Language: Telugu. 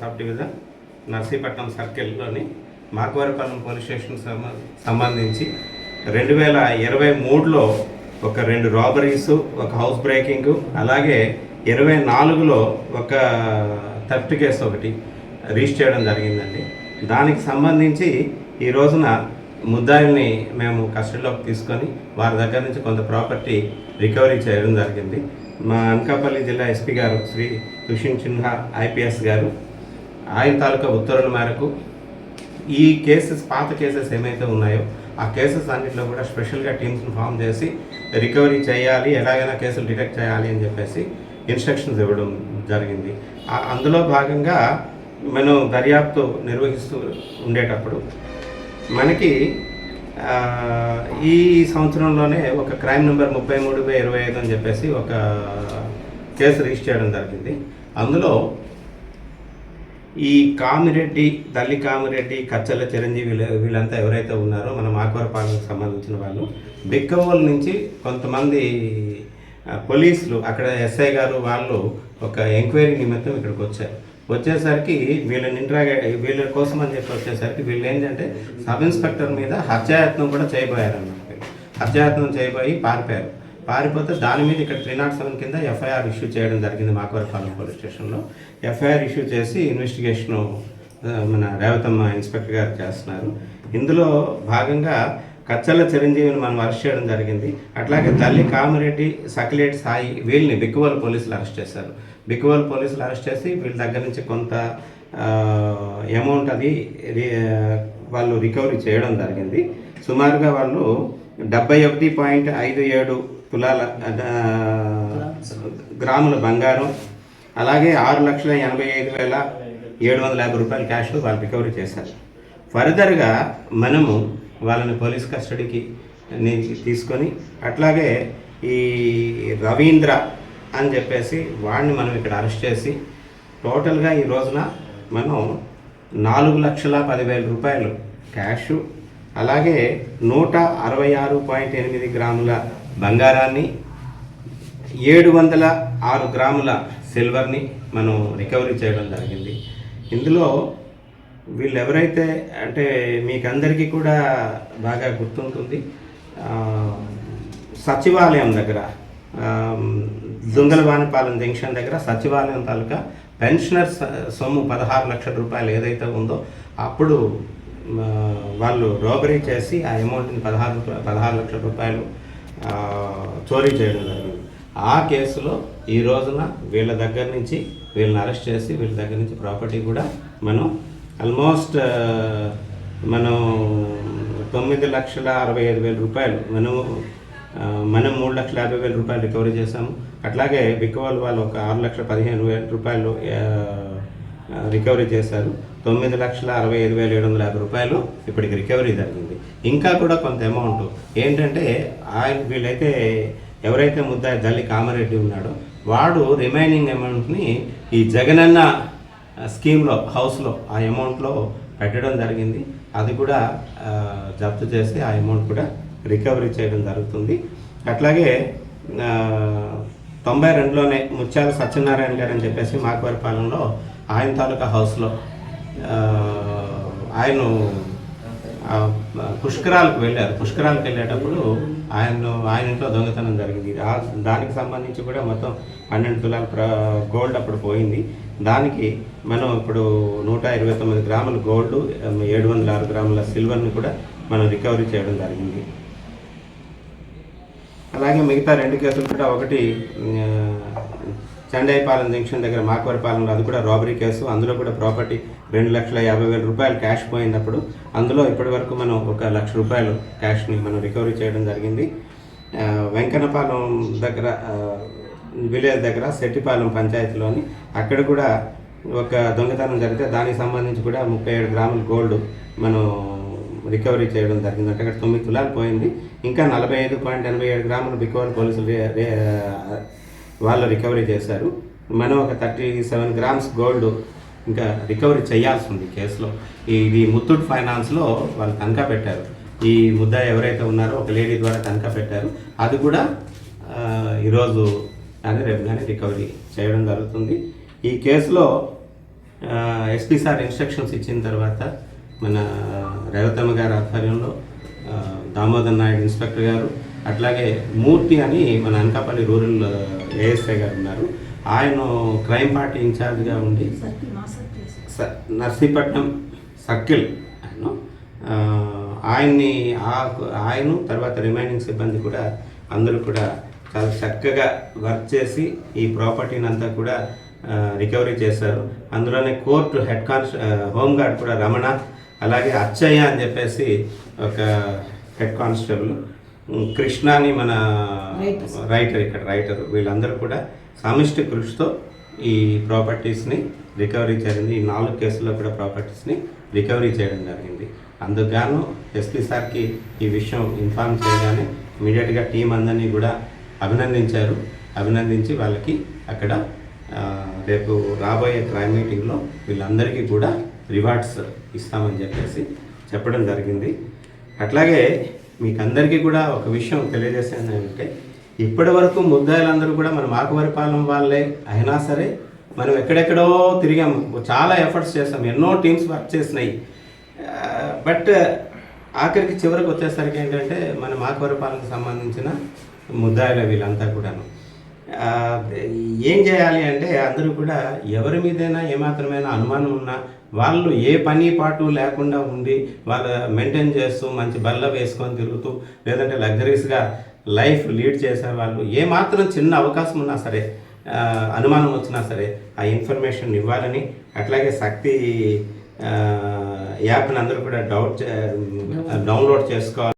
సబ్ డివిజన్ నర్సీపట్నం సర్కిల్లోని మాకవరపాలెం పోలీస్ స్టేషన్ సంబంధించి రెండు వేల ఇరవై మూడులో ఒక రెండు రాబరీస్ ఒక హౌస్ బ్రేకింగ్ అలాగే ఇరవై నాలుగులో ఒక థెఫ్ట్ కేసు ఒకటి రిజిస్టర్ చేయడం జరిగిందండి. దానికి సంబంధించి ఈ రోజున ముద్దాయిల్ని మేము కస్టడీలోకి తీసుకొని వారి దగ్గర నుంచి కొంత ప్రాపర్టీ రికవరీ చేయడం జరిగింది. మా అనకాపల్లి జిల్లా ఎస్పీ గారు శ్రీ తుషిన్ చిన్హా ఐపీఎస్ గారు ఆయన తాలూకా ఉత్తర్వుల మేరకు ఈ కేసెస్ పాత కేసెస్ ఏమైతే ఉన్నాయో ఆ కేసెస్ అన్నింటిలో కూడా స్పెషల్గా టీమ్స్ని ఫామ్ చేసి రికవరీ చేయాలి ఎలాగైనా కేసులు డిటెక్ట్ చేయాలి అని చెప్పేసి ఇన్స్ట్రక్షన్స్ ఇవ్వడం జరిగింది. అందులో భాగంగా మనం దర్యాప్తు నిర్వహిస్తూ ఉండేటప్పుడు మనకి ఈ సంవత్సరంలోనే ఒక క్రైమ్ నెంబర్ ముప్పై మూడు బై ఇరవై ఐదు అని చెప్పేసి ఒక కేసు రిజిస్టర్ చేయడం జరిగింది. అందులో ఈ కామిరెడ్డి తల్లి కామిరెడ్డి కచ్చల చిరంజీవి వీళ్ళంతా ఎవరైతే ఉన్నారో మన మాకవరపాలెంకి సంబంధించిన వాళ్ళు బిక్కవోల్ నుంచి కొంతమంది పోలీసులు అక్కడ ఎస్ఐ గారు వాళ్ళు ఒక ఎంక్వైరీ నిమిత్తం ఇక్కడికి వచ్చారు. వచ్చేసరికి వీళ్ళని ఇంట్రాగే వీళ్ళ కోసం అని చెప్పి వచ్చేసరికి వీళ్ళు ఏంటంటే సబ్ ఇన్స్పెక్టర్ మీద హత్యాయత్నం కూడా చేయబోయారు అన్నమాట హత్యాయత్నం చేయబోయి పారిపోయారు. పారిపోతే దాని మీద ఇక్కడ త్రీ నాట్ సెవెన్ కింద ఎఫ్ఐఆర్ ఇష్యూ చేయడం జరిగింది మాకవరపాలెం పోలీస్ స్టేషన్లో. ఎఫ్ఐఆర్ ఇష్యూ చేసి ఇన్వెస్టిగేషన్ మన రేవతమ్మ ఇన్స్పెక్టర్ గారు చేస్తున్నారు. ఇందులో భాగంగా కచ్చల చిరంజీవిని మనం అరెస్ట్ చేయడం జరిగింది. అట్లాగే తల్లి కామిరెడ్డి సకిలేటి సాయి వీళ్ళని బిక్కువల్ పోలీసులు అరెస్ట్ చేశారు. బిక్కువల్ పోలీసులు అరెస్ట్ చేసి వీళ్ళ దగ్గర నుంచి కొంత అమౌంట్ అది రి- వాళ్ళు రికవరీ చేయడం జరిగింది. సుమారుగా వాళ్ళు డెబ్బై ఒకటి పాయింట్ ఐదు ఏడు తులాల గ్రాముల బంగారం అలాగే ఆరు లక్షల ఎనభై ఐదు వేల ఏడు వందల యాభై రూపాయల క్యాష్ వాళ్ళు రికవరీ చేశారు. ఫర్దర్గా మనము వాళ్ళని పోలీస్ కస్టడీకి తీసుకొని అట్లాగే ఈ రవీంద్ర అని చెప్పేసి వాడిని మనం ఇక్కడ అరెస్ట్ చేసి టోటల్గా ఈ రోజున మనం నాలుగు లక్షల పదివేల రూపాయలు క్యాష్ అలాగే నూట అరవై ఆరు పాయింట్ ఎనిమిది గ్రాముల బంగారాన్ని ఏడు వందల ఆరు గ్రాముల సిల్వర్ని మనం రికవరీ చేయడం జరిగింది. ఇందులో వీళ్ళు ఎవరైతే అంటే మీకు అందరికీ కూడా బాగా గుర్తుంటుంది సచివాలయం దగ్గర దుంగలవానిపాలెం జంక్షన్ దగ్గర సచివాలయం తాలూకా పెన్షనర్ స- సొమ్ము పదహారు లక్షల రూపాయలు ఏదైతే ఉందో అప్పుడు వాళ్ళు రోబరీ చేసి ఆ అమౌంట్ని పదహారు పదహారు లక్షల రూపాయలు చోరీ చేయడం జరిగింది. ఆ కేసులో ఈ రోజున వీళ్ళ దగ్గర నుంచి వీళ్ళని అరెస్ట్ చేసి వీళ్ళ దగ్గర నుంచి ప్రాపర్టీ కూడా మనం ఆల్మోస్ట్ మనం తొమ్మిది లక్షల అరవై ఐదు వేల రూపాయలు మనము మనం మూడు లక్షల యాభై వేల రూపాయలు రికవరీ చేశాము. అట్లాగే బిక్కవాల్ వాళ్ళు ఒక ఆరు లక్షల పదిహేను వేల రూపాయలు రికవరీ చేశారు. తొమ్మిది లక్షల అరవై ఐదు వేల ఏడు వందల యాభై రూపాయలు ఇప్పటికి రికవరీ జరిగింది. ఇంకా కూడా కొంత అమౌంట్ ఏంటంటే ఆయన వీళ్ళైతే ఎవరైతే ముద్దాయి దల్లి కామారెడ్డి ఉన్నాడో వాడు రిమైనింగ్ అమౌంట్ని ఈ జగనన్న స్కీమ్లో హౌస్లో ఆ అమౌంట్లో పెట్టడం జరిగింది. అది కూడా జప్తు చేసి ఆ అమౌంట్ కూడా రికవరీ చేయడం జరుగుతుంది. అట్లాగే తొంభై రెండులోనే ముత్యాల సత్యనారాయణ గారు అని చెప్పేసి మాకవరపాలెంలో ఆయన తాలూకా హౌస్లో ఆయన పుష్కరాలకు వెళ్ళారు. పుష్కరాలకు వెళ్ళేటప్పుడు ఆయన ఆయన ఇంట్లో దొంగతనం జరిగింది. ఆ దానికి సంబంధించి కూడా మొత్తం పన్నెండు తులాల ప్ర గోల్డ్ అప్పుడు పోయింది. దానికి మనం ఇప్పుడు నూట ఇరవై తొమ్మిది గ్రాముల గోల్డ్ ఏడు వందల ఆరు గ్రాముల సిల్వర్ని కూడా మనం రికవరీ చేయడం జరిగింది. అలాగే మిగతా రెండు కేసులు కూడా ఒకటి ఆ, చండాయిపాలెం జంక్షన్ దగ్గర మాకవరపాలెంలో అది కూడా రాబరీ కేసు. అందులో కూడా ప్రాపర్టీ రెండు లక్షల యాభై వేల రూపాయలు క్యాష్ పోయినప్పుడు అందులో ఇప్పటి వరకు మనం ఒక లక్ష రూపాయలు క్యాష్ని మనం రికవరీ చేయడం జరిగింది. వెంకన్నపాలెం దగ్గర విలేజ్ దగ్గర సెట్టిపాలెం పంచాయతీలోని అక్కడ కూడా ఒక దొంగతనం జరిగితే దానికి సంబంధించి కూడా ముప్పై ఏడు గ్రాముల గోల్డ్ మనం రికవరీ చేయడం జరిగింది. అంటే అక్కడ తొమ్మిది తులాలు పోయింది. ఇంకా నలభై ఐదు పాయింట్ ఎనభై ఏడు గ్రాములు బికోర్ పోలీసులు వాళ్ళు రికవరీ చేశారు. మనం ఒక థర్టీ సెవెన్ గ్రామ్స్ గోల్డ్ ఇంకా రికవరీ చేయాల్సి ఉంది కేసులో. ఇది ముత్తూట్ ఫైనాన్స్లో వాళ్ళు తనఖా పెట్టారు. ఈ ముద్ద ఎవరైతే ఉన్నారో ఒక లేడీ ద్వారా తనఖా పెట్టారు. అది కూడా ఈరోజు కానీ రేపు కానీ రికవరీ చేయడం జరుగుతుంది. ఈ కేసులో ఎస్పీ సార్ ఇన్స్ట్రక్షన్స్ ఇచ్చిన తర్వాత మన రేవతమ్మ గారి ఆధ్వర్యంలో దామోదర్ నాయుడు ఇన్స్పెక్టర్ గారు అట్లాగే మూర్తి అని మన అనకాపల్లి రూరల్ ఏఎస్ఐ గారు ఉన్నారు. ఆయన క్రైమ్ పార్టీ ఇన్ఛార్జ్గా ఉండి నర్సీపట్నం సర్కిల్ ఆయన ఆయన్ని ఆయన తర్వాత రిమైనింగ్ సిబ్బంది కూడా అందరూ కూడా చాలా చక్కగా వర్క్ చేసి ఈ ప్రాపర్టీని అంతా కూడా రికవరీ చేశారు. అందులోనే కోర్టు హెడ్ కాన్స్ హోంగార్డ్ కూడా రమణ అలాగే అచ్చయ్య అని చెప్పేసి ఒక హెడ్ కానిస్టేబుల్. కృష్ణ అని మన రైటర్ ఇక్కడ రైటర్ వీళ్ళందరూ కూడా సమిష్టి కృషితో ఈ ప్రాపర్టీస్ని రికవరీ చేయండి ఈ నాలుగు కేసుల్లో కూడా ప్రాపర్టీస్ని రికవరీ చేయడం జరిగింది. అందుకు గాను ఎస్పీ సార్కి ఈ విషయం ఇన్ఫార్మ్ చేయగానే ఇమీడియట్గా టీం అందరినీ కూడా అభినందించారు. అభినందించి వాళ్ళకి అక్కడ రేపు రాబోయే క్రైమ్ మీటింగ్లో వీళ్ళందరికీ కూడా రివార్డ్స్ ఇస్తామని చెప్పేసి చెప్పడం జరిగింది. అట్లాగే మీకు అందరికీ కూడా ఒక విషయం తెలియజేసేది ఏంటంటే ఇప్పటి వరకు ముద్దాయిలందరూ కూడా మన మాకవరిపాలెం వాళ్ళే అయినా సరే మనం ఎక్కడెక్కడో తిరిగాము చాలా ఎఫర్ట్స్ చేసాం ఎన్నో టీమ్స్ వర్క్ చేసినాయి. Uh, బట్ ఆఖరికి చివరికి వచ్చేసరికి ఏంటంటే మన మాకవరిపాలెంకి సంబంధించిన ముద్దాయిల వీళ్ళంతా కూడాను. Uh, ఏం చేయాలి అంటే అందరూ కూడా ఎవరి మీదైనా ఏమాత్రమైనా అనుమానం ఉన్నా వాళ్ళు ఏ పని పాటు లేకుండా ఉండి వాళ్ళ మెయింటైన్ చేస్తూ మంచి బల్ల వేసుకొని తిరుగుతూ లేదంటే లగ్జరీస్గా లైఫ్ లీడ్ చేసే వాళ్ళు ఏ మాత్రం చిన్న అవకాశం ఉన్నా సరే అనుమానం వచ్చినా సరే ఆ ఇన్ఫర్మేషన్ ఇవ్వాలని అట్లాగే శక్తి యాప్ని అందరూ కూడా డౌట్ డౌన్లోడ్ చేసుకోవాలి.